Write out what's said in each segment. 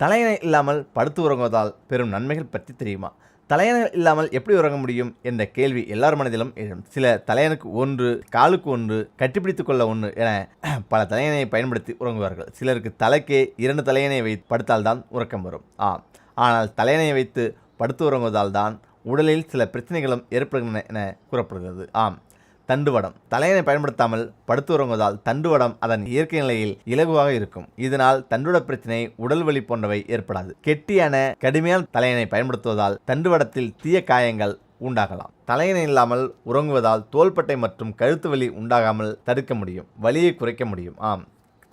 தலையணை இல்லாமல் படுத்து உறங்குவதால் பெரும் நன்மைகள் பற்றி தெரியுமா? தலையணை இல்லாமல் எப்படி உறங்க முடியும்? என்ற கேள்வி எல்லார் மனதிலும் எழும். சில தலையனுக்கு ஒன்று காலுக்கு ஒன்று கட்டிப்பிடித்துக் கொள்ள ஒன்று என பல தலையணையை பயன்படுத்தி உறங்குவார்கள். சிலருக்கு தலைக்கே இரண்டு தலையணையை வைத்து படுத்தால்தான் உறக்கம் வரும். ஆம். ஆனால் தலையணையை வைத்து படுத்து உறங்குவதால் தான் உடலில் சில பிரச்சனைகளும் ஏற்படுகின்றன என கூறப்படுகிறது. ஆம். தண்டுவடம். தலையணை பயன்படுத்தாமல் படுத்து உறங்குவதால் தண்டுவடம் அதன் இயற்கை நிலையில் இலகுவாக இருக்கும். இதனால் தண்டுவட பிரச்சனை உடல் வலி போன்றவை ஏற்படாது. கெட்டியான கடுமையான தலையணை பயன்படுத்துவதால் தண்டுவடத்தில் தீய காயங்கள் உண்டாகலாம். தலையணை இல்லாமல் உறங்குவதால் தோள்பட்டை மற்றும் கழுத்து வலி உண்டாகாமல் தடுக்க முடியும். வலியை குறைக்க முடியும். ஆம்.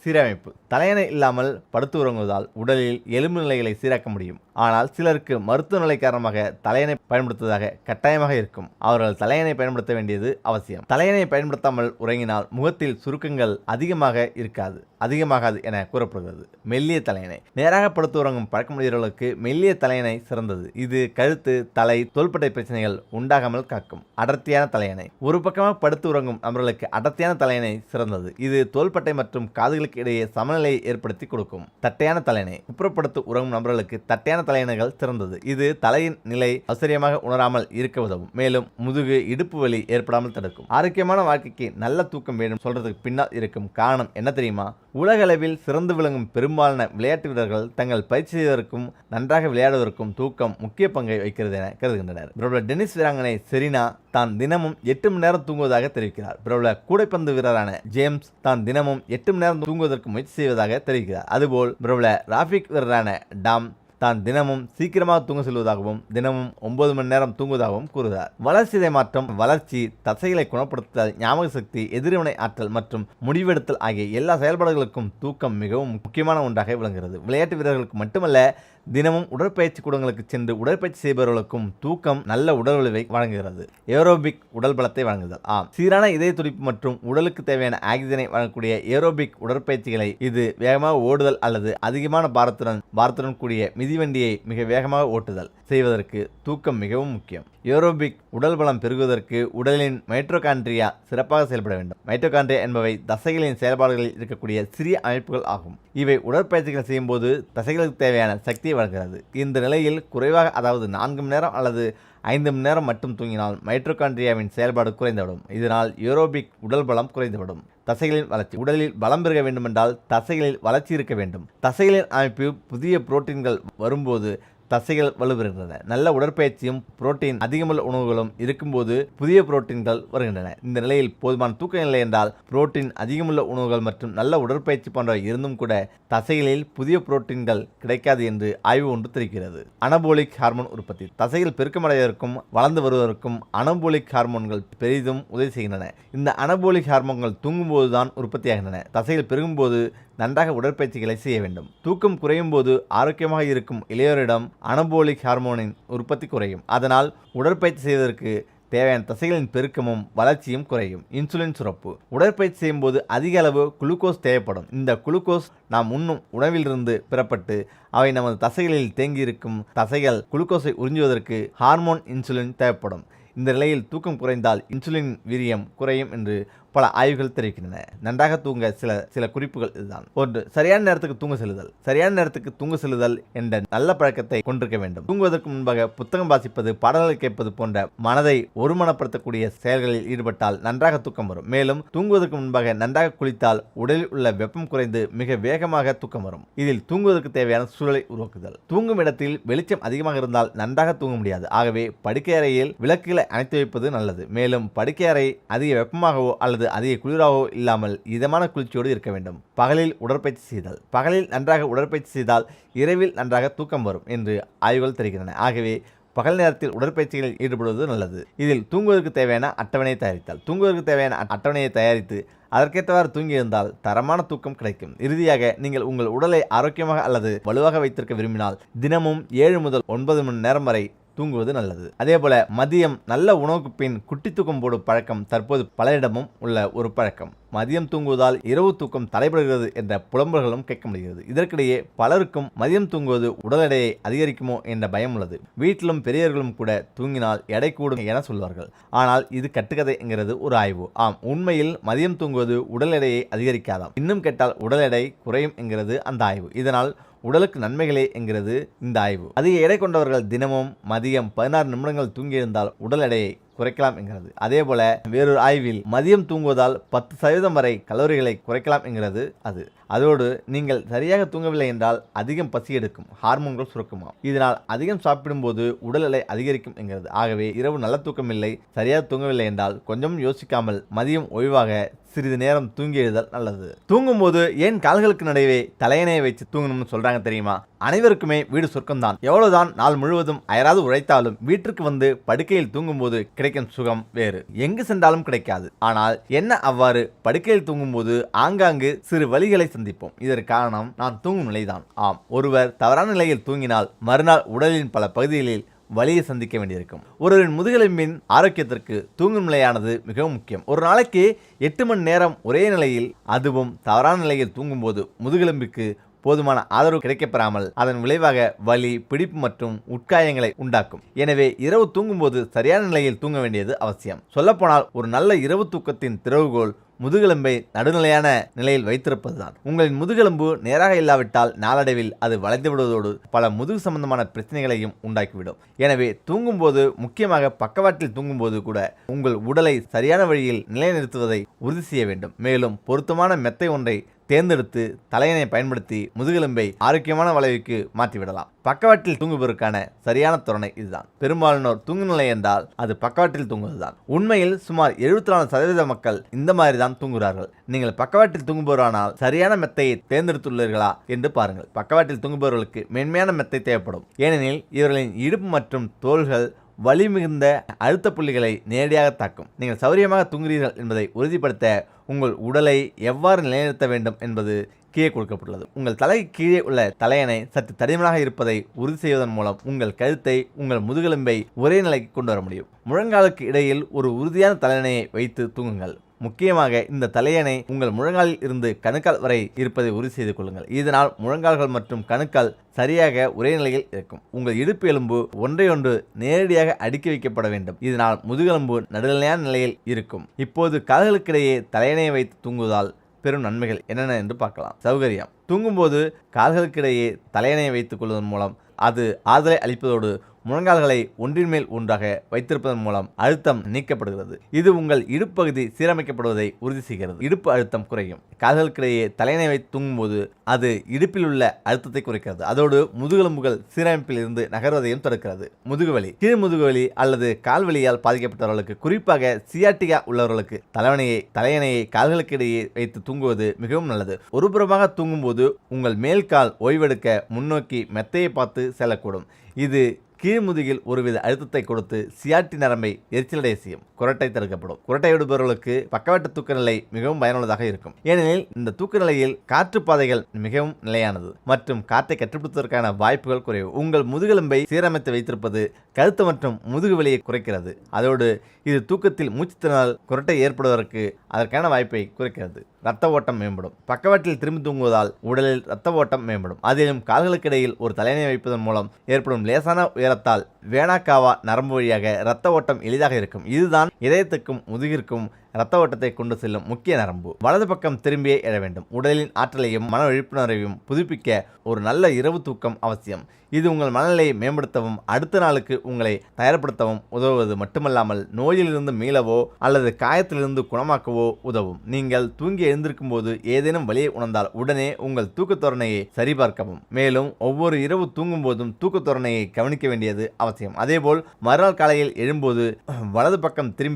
சீரமைப்பு. தலையணை இல்லாமல் படுத்து உறங்குவதால் உடலில் எலும்பு நிலைகளை சீராக்க முடியும். ஆனால் சிலருக்கு மருத்துவ நிலை காரணமாக தலையணை பயன்படுத்துவதாக கட்டாயமாக இருக்கும். அவர்கள் தலையணை பயன்படுத்த வேண்டியது அவசியம். தலையணை பயன்படுத்தாமல் உறங்கினால் முகத்தில் சுருக்கங்கள் அதிகமாக இருக்காது. அதிகமாகாது என கூறப்படுகிறது. மெல்லிய தலையணை. நேராக படுத்து உறங்கும் பழக்கமுடையவர்களுக்கு மெல்லிய தலையணை சிறந்தது. இது கழுத்து தலை தோள்பட்டை பிரச்சனைகள் உண்டாகாமல் காக்கும். அடர்த்தியான தலையணை. ஒரு பக்கமாக படுத்து உறங்கும் நபர்களுக்கு அடர்த்தியான தலையணை சிறந்தது. இது தோள்பட்டை மற்றும் காதுகளுக்கு இடையே சமநிலையை ஏற்படுத்தி கொடுக்கும். தட்டையான தலையணை. குப்புறப்படுத்து உறங்கும் நபர்களுக்கு தட்டையான தலையணைகள் சிறந்தது. இது தலையின் நிலை அவசரியமாக உணராமல் இருக்க உதவும். மேலும் முதுகு இடுப்பு வலி ஏற்படாமல் தடுக்கும். ஆரோக்கியமான வாழ்க்கைக்கு நல்ல தூக்கம் வேண்டும் சொல்றதுக்கு பின்னால் இருக்கும் காரணம் என்ன தெரியுமா? உலகளவில் சிறந்து விளங்கும் பெரும்பாலான விளையாட்டு வீரர்கள் தங்கள் பயிற்சி செய்வதற்கும் நன்றாக விளையாடுவதற்கும் தூக்கம் முக்கிய பங்கை வகிக்கிறது என கருதுகின்றனர். பிரபல டென்னிஸ் வீராங்கனை செரீனா தான் தினமும் எட்டு மணி நேரம் தூங்குவதாக தெரிவிக்கிறார். பிரபல கூடைப்பந்து வீரரான ஜேம்ஸ் தான் தினமும் எட்டு மணி நேரம் தூங்குவதற்கு முயற்சி செய்வதாக தெரிவிக்கிறார். அதுபோல் பிரபல ராஃபிக் வீரரான டாம் தான் தினமும் சீக்கிரமாக தூங்க செல்வதாகவும் தினமும் ஒன்பது மணி நேரம் தூங்குவதாகவும் கூறுகிறார். வளர்ச்சிதை மாற்றம் வளர்ச்சி தசைகளை குணப்படுத்துதல் ஞாபக சக்தி எதிர்வினை ஆற்றல் மற்றும் முடிவெடுத்தல் ஆகிய எல்லா செயல்பாடுகளுக்கும் தூக்கம் மிகவும் முக்கியமான ஒன்றாக விளங்குகிறது. விளையாட்டு வீரர்களுக்கு மட்டுமல்ல தினமும் உடற்பயிற்சி கூடங்களுக்கு சென்று உடற்பயிற்சி செய்பவர்களுக்கும் தூக்கம் நல்ல உடல் வலிவை வழங்குகிறது. ஏரோபிக் உடல் பலத்தை வழங்குதல். ஆம். சீரான இதய துடிப்பு மற்றும் உடலுக்கு தேவையான ஆக்சிஜனை வழங்கக்கூடிய ஏரோபிக் உடற்பயிற்சிகளை இது வேகமாக ஓடுதல் அல்லது அதிகமான பாரத்துடன் பாரத்துடன் கூடிய மிதிவண்டியை மிக வேகமாக ஓட்டுதல் செய்வதற்கு தூக்கம் மிகவும் முக்கியம். ஏரோபிக் உடல் பலம் பெருகுவதற்கு உடலின் மைட்ரோகாண்ட்ரியா சிறப்பாக செயல்பட வேண்டும். மைட்ரோகாண்ட்ரியா என்பவை தசைகளின் செயல்பாடுகளில் இருக்கக்கூடிய சிறிய அமைப்புகள் ஆகும். இவை உடற்பயிற்சிகள் செய்யும்போது தசைகளுக்கு தேவையான சக்தியை வழங்குகிறது. இந்த நிலையில் குறைவாக அதாவது நான்கு மணி நேரம் அல்லது ஐந்து மணி நேரம் மட்டும் தூங்கினால் மைட்ரோகாண்ட்ரியாவின் செயல்பாடு குறைந்துவிடும். இதனால் ஏரோபிக் உடல் பலம் குறைந்துவிடும். தசைகளின் வளர்ச்சி. உடலில் பலம் பெறுக வேண்டுமென்றால் தசைகளில் வளர்ச்சி இருக்க வேண்டும். தசைகளின் அமைப்பு புதிய புரோட்டீன்கள் வரும்போது தசைகள் வலுப்பெறுகின்றன நல்ல உடற்பயிற்சியும் புரோட்டீன் அதிகமுள்ள உணவுகளும் இருக்கும்போது புதிய புரோட்டீன்கள் வருகின்றன. இந்த நிலையில் போதுமான தூக்க இல்லை என்றால் புரோட்டீன் அதிகமுள்ள உணவுகள் மற்றும் நல்ல உடற்பயிற்சி போன்றவை இருந்தும் கூட தசைகளில் புதிய புரோட்டீன்கள் கிடைக்காது என்று ஆய்வு ஒன்று தெரிவிக்கிறது. அனபோலிக் ஹார்மோன் உற்பத்தி. தசைகள் பெருக்கமடைவதற்கும் வளர்ந்து வருவதற்கும் அனபோலிக் ஹார்மோன்கள் பெரிதும் உதவி செய்கின்றன. இந்த அனபோலிக் ஹார்மோன்கள் தூங்கும்போது தான் உற்பத்தியாகின்றன. தசைகள் பெருகும்போது நன்றாக உடற்பயிற்சிகளை செய்ய வேண்டும். தூக்கம் குறையும் போது ஆரோக்கியமாக இருக்கும் இளையோரிடம் அனபோலிக் ஹார்மோனின் உற்பத்தி குறையும். அதனால் உடற்பயிற்சி செய்வதற்கு தேவையான தசைகளின் பெருக்கமும் வளர்ச்சியும் குறையும். இன்சுலின் சுரப்பு. உடற்பயிற்சி செய்யும்போது அதிக அளவு குளுக்கோஸ் தேவைப்படும். இந்த குளுக்கோஸ் நாம் உண்ணும் உணவிலிருந்து பெறப்பட்டு அவை நமது தசைகளில் தேங்கியிருக்கும் தசைகள் குளுக்கோஸை உறிஞ்சுவதற்கு ஹார்மோன் இன்சுலின் தேவைப்படும். இந்த நிலையில் தூக்கம் குறைந்தால் இன்சுலின் வீரியம் குறையும் என்று பல ஆய்வுகள் தெரிவிக்கின்றன. நன்றாக தூங்க சில சில குறிப்புகள் இதுதான். ஒன்று சரியான நேரத்துக்கு தூங்க செல்லுதல். சரியான நேரத்துக்கு தூங்க செல்லுதல் என்ற நல்ல பழக்கத்தை கொண்டிருக்க வேண்டும். தூங்குவதற்கு முன்பாக புத்தகம் வாசிப்பது பாடல்கள் கேட்பது போன்ற மனதை ஒருமனப்படுத்தக்கூடிய செயல்களில் ஈடுபட்டால் நன்றாக தூக்கம் வரும். மேலும் தூங்குவதற்கு முன்பாக நன்றாக குளித்தால் உடலில் உள்ள வெப்பம் குறைந்து மிக வேகமாக தூக்கம் வரும். இதில் தூங்குவதற்கு தேவையான சூழலை உருவாக்குதல். தூங்கும் இடத்தில் வெளிச்சம் அதிகமாக இருந்தால் நன்றாக தூங்க முடியாது. ஆகவே படுக்கை அறையில் விளக்குகளை அணைத்து வைப்பது நல்லது. மேலும் படுக்கை அறை அதிக வெப்பமாகவோ அல்லது அதிக குளிராகவோ இல்லாமல் இதமான குளிர்ச்சியோடு இருக்க வேண்டும். பகலில் உடற்பயிற்சி செய்தால் பகலில் நன்றாக உடற்பயிற்சி செய்தால் இரவில் நன்றாக தூக்கம் வரும் என்று ஆய்வுகள் தெரிகின்றன. ஆகவே பகல் நேரத்தில் உடற்பயிற்சிகளில் ஈடுபடுவது நல்லது. இதில் தூங்குவதற்கு தேவையான அட்டவணையை தயாரித்தால் தூங்குவதற்கு தேவையான அட்டவணையை தயாரித்து அதற்கேற்றவாறு தூங்கியிருந்தால் தரமான தூக்கம் கிடைக்கும். இறுதியாக நீங்கள் உங்கள் உடலை ஆரோக்கியமாக அல்லது வலுவாக வைத்திருக்க விரும்பினால் தினமும் ஏழு முதல் ஒன்பது மணி நேரம் வரை தூங்குவது நல்லது. அதே போல மதியம் நல்ல உணவுக்கு பின் குட்டி தூக்கம் போடும் பழக்கம் தற்போது பலரிடமும் உள்ள ஒரு பழக்கம். மதியம் தூங்குவதால் இரவு தூக்கம் தலைப்படுகிறது என்ற புலம்பல்களும் கேட்க முடிகிறது. இதற்கிடையே பலருக்கும் மதியம் தூங்குவது உடல் எடையை அதிகரிக்குமோ என்ற பயம் உள்ளது. வீட்டிலும் பெரியவர்களும் கூட தூங்கினால் எடை கூடும் என சொல்வார்கள். ஆனால் இது கட்டுக்கதை என்கிறது ஒரு ஆய்வு. ஆம் உண்மையில் மதியம் தூங்குவது உடல் எடையை அதிகரிக்காதாம். இன்னும் கேட்டால் உடல் எடை குறையும் என்கிறது அந்த ஆய்வு. இதனால் உடலுக்கு நன்மைகளே என்கிறது இந்த ஆய்வு. அதிக எடை கொண்டவர்கள் தினமும் மதியம் பதினாறு நிமிடங்கள் தூங்கியிருந்தால் உடல் எடையை குறைக்கலாம் என்கிறது அதே போல வேறொரு ஆய்வில் மதியம் தூங்குவதால் பத்து சதவீதம் வரை கலோரிகளை குறைக்கலாம் என்கிறது அது. அதோடு நீங்கள் சரியாக தூங்கவில்லை என்றால் அதிகம் பசி எடுக்கும் ஹார்மோன்கள் சுரக்குமாம். இதனால் அதிகம் சாப்பிடும்போது உடல் எடை அதிகரிக்கும் என்கிறது ஆகவே இரவு நல்ல தூக்கம் இல்லை சரியாக தூங்கவில்லை என்றால் கொஞ்சம் யோசிக்காமல் மதியம் ஓய்வாக சிறிது நேரம் தூங்கி எழுதல் நல்லது. தூங்கும்போது ஏன் கால்களுக்கு நடுவே தலையணையை வச்சு தூங்கணும்னு சொல்றாங்க தெரியுமா? அனைவருக்குமே வீடு சொர்க்கம்தான். எவ்வளவுதான் நாள் முழுவதும் அயராது உழைத்தாலும் வீட்டிற்கு வந்து படுக்கையில் தூங்கும்போது கிடைக்கும் சுகம் வேறு. எங்கு சென்றாலும் கிடைக்காது. ஆனால் என்ன அவ்வாறு படுக்கையில் தூங்கும்போது ஆங்காங்கு சிறு வலிகளை சந்திப்போம். இதற்கு காரணம் நான் தூங்கும் நிலைதான். ஆம் ஒருவர் தவறான நிலையில் தூங்கினால் மறுநாள் உடலின் பல பகுதிகளில் வலியை சந்திக்க வேண்டியிருக்கும். ஒருவரின் முதுகெலும்பின் ஆரோக்கியத்திற்கு தூங்கும் நிலையானது மிகவும் முக்கியம். ஒரு நாளைக்கு எட்டு மணி நேரம் ஒரே நிலையில் அதுவும் தவறான நிலையில் தூங்கும்போது முதுகெலும்புக்கு போதுமான ஆதரவு கிடைக்கப்பெறாமல் அதன் விளைவாக வலி பிடிப்பு மற்றும் உட்காயங்களை உண்டாக்கும். எனவே இரவு தூங்கும்போது சரியான நிலையில் தூங்க வேண்டியது அவசியம். சொல்லப்போனால் ஒரு நல்ல இரவு தூக்கத்தின் திறவுகோல் முதுகெலும்பை நடுநிலையான நிலையில் வைத்திருப்பதுதான். உங்களின் முதுகெலும்பு நேராக இல்லாவிட்டால் நாளடைவில் அது வளைந்து விடுவதோடு பல முதுகு சம்பந்தமான பிரச்சனைகளையும் உண்டாக்கிவிடும். எனவே தூங்கும்போது முக்கியமாக பக்கவாட்டில் தூங்கும்போது கூட உங்கள் உடலை சரியான வழியில் நிலைநிறுத்துவதை உறுதி செய்ய வேண்டும். மேலும் பொருத்தமான மெத்தை ஒன்றை தேர்ந்தெடுத்து தலையணை பயன்படுத்தி முதுகெலும்பை ஆரோக்கியமான வளைவுக்கு மாற்றிவிடலாம். பக்கவாட்டில் தூங்குவதற்கான சரியான துணை இதுதான். பெரும்பாலானோர் தூங்கு நிலை என்றால் அது பக்கவாட்டில் தூங்குவதுதான். உண்மையில் சுமார் எழுபத்தி நாலு சதவீத மக்கள் இந்த மாதிரி தான் தூங்குகிறார்கள். நீங்கள் பக்கவாட்டில் தூங்குபவரானால் சரியான மெத்தையை தேர்ந்தெடுத்துள்ளீர்களா என்று பாருங்கள். பக்கவாட்டில் தூங்குபவர்களுக்கு மென்மையான மெத்தை தேவைப்படும். ஏனெனில் இவர்களின் இடுப்பு மற்றும் தோள்கள் வலிமிகுந்த அழுத்த புள்ளிகளை நேரடியாக தாக்கும். நீங்கள் சௌரியமாக தூங்குகிறீர்கள் என்பதை உறுதிப்படுத்த உங்கள் உடலை எவ்வாறு நிலைநிறுத்த வேண்டும் என்பது கீழே கொடுக்கப்பட்டுள்ளது. உங்கள் தலை கீழே உள்ள தலையணை சற்று தடிமனாக இருப்பதை உறுதி செய்வதன் மூலம் உங்கள் கழுத்தை உங்கள் முதுகெலும்பை ஒரே நிலைக்கு கொண்டு வர முடியும். முழங்காலுக்கு இடையில் ஒரு உறுதியான தலையணையை வைத்து தூங்குங்கள். முக்கியமாக இந்த தலையணை உங்கள் முழங்காலில் இருந்து கணுக்கால் வரை இருப்பதை உறுதி செய்து கொள்ளுங்கள். இதனால் முழங்கால்கள் மற்றும் கணுக்கால் சரியாக ஒரே நிலையில் இருக்கும். உங்கள் இடுப்பு எலும்பு ஒன்றையொன்று நேரடியாக அடுக்கி வைக்கப்பட வேண்டும். இதனால் முதுகெலும்பு நடுநிலையான நிலையில் இருக்கும். இப்போது கால்களுக்கிடையே தலையணையை வைத்து தூங்குவதால் பெரும் நன்மைகள் என்னென்ன என்று பார்க்கலாம். சௌகரியம். தூங்கும்போது கால்களுக்கிடையே தலையணையை வைத்துக் கொள்வதன் மூலம் அது ஆதரவை அளிப்பதோடு முழங்கால்களை ஒன்றின் மேல் ஒன்றாக வைத்திருப்பதன் மூலம் அழுத்தம் நீக்கப்படுகிறது. இது உங்கள் இடுப்பகுதி சீரமைக்கப்படுவதை உறுதி செய்கிறது. இடுப்பு அழுத்தம் குறையும். கால்களுக்கிடையே தலையணை வைத்து தூங்கும்போது அது இடுப்பில் உள்ள அழுத்தத்தை குறைக்கிறது. அதோடு முதுகெலும்புகள் சீரமைப்பில் இருந்து நகர்வதையும் தடுக்கிறது. முதுகுவலி. கீழ் முதுகுவலி அல்லது கால்வலியால் பாதிக்கப்பட்டவர்களுக்கு குறிப்பாக சியாட்டிகா உள்ளவர்களுக்கு தலைவனையை தலையணையை கால்களுக்கு இடையே வைத்து தூங்குவது மிகவும் நல்லது. ஒருபுறமாக தூங்கும்போது உங்கள் மேல் கால் ஓய்வெடுக்க முன்னோக்கி மெத்தையை பார்த்து செல்லக்கூடும். இது கீழ்முதுகில் ஒருவித அழுத்தத்தை கொடுத்து சியாட்டி நரம்பை எரிச்சலடைய செய்யும். குரட்டை தடுக்கப்படும். குரட்டை விடுபவர்களுக்கு பக்கவாட்டு தூக்க நிலை மிகவும் பயனுள்ளதாக இருக்கும். ஏனெனில் இந்த தூக்க நிலையில் காற்று பாதைகள் மிகவும் நிலையானது மற்றும் காற்றை கட்டுப்படுத்துவதற்கான வாய்ப்புகள் குறைவு. உங்கள் முதுகெலும்பை சீரமைத்து வைத்திருப்பது கழுத்து மற்றும் முதுகு வலியை குறைக்கிறது. அதோடு இது தூக்கத்தில் மூச்சுத்திணறல் குரட்டை ஏற்படுவதற்கு அதற்கான வாய்ப்பை குறைக்கிறது. ரத்த ஓட்டம் மேம்படும். பக்கவாட்டில் திரும்பி தூங்குவதால் உடலில் ரத்த ஓட்டம் மேம்படும். அதிலும் கால்களுக்கு இடையில் ஒரு தலையணை வைப்பதன் மூலம் ஏற்படும் லேசான உயரத்தால். வேணாக்காவா நரம்பு வழியாக ரத்த ஓட்டம் எளிதாக இருக்கும். இதுதான் இதயத்துக்கும் முதுகிற்கும் ரத்த ஓட்டத்தை கொண்டு செல்லும் முக்கிய நரம்பு. வலது பக்கம் திரும்பியே எழ வேண்டும். உடலின் ஆற்றலையும் மன விழிப்புணர்வையும் புதுப்பிக்க ஒரு நல்ல இரவு தூக்கம் அவசியம். இது உங்கள் மனநிலையை மேம்படுத்தவும் அடுத்த நாளுக்கு உங்களை தயார்படுத்தவும் உதவுவது மட்டுமல்லாமல் நோயிலிருந்து மீளவோ அல்லது காயத்திலிருந்து குணமாக்கவோ உதவும். நீங்கள் தூங்கி எழுந்திருக்கும் போது ஏதேனும் வலியை உணர்ந்தால் உடனே உங்கள் தூக்கத் தோரணையை சரிபார்க்கவும். மேலும் ஒவ்வொரு இரவு தூங்கும் போதும் தூக்கத் தோரணையை கவனிக்க வேண்டியது அவசியம். அதேபோல் மறுநாள் காலையில் எழும்போது வலது பக்கம் திரும்பி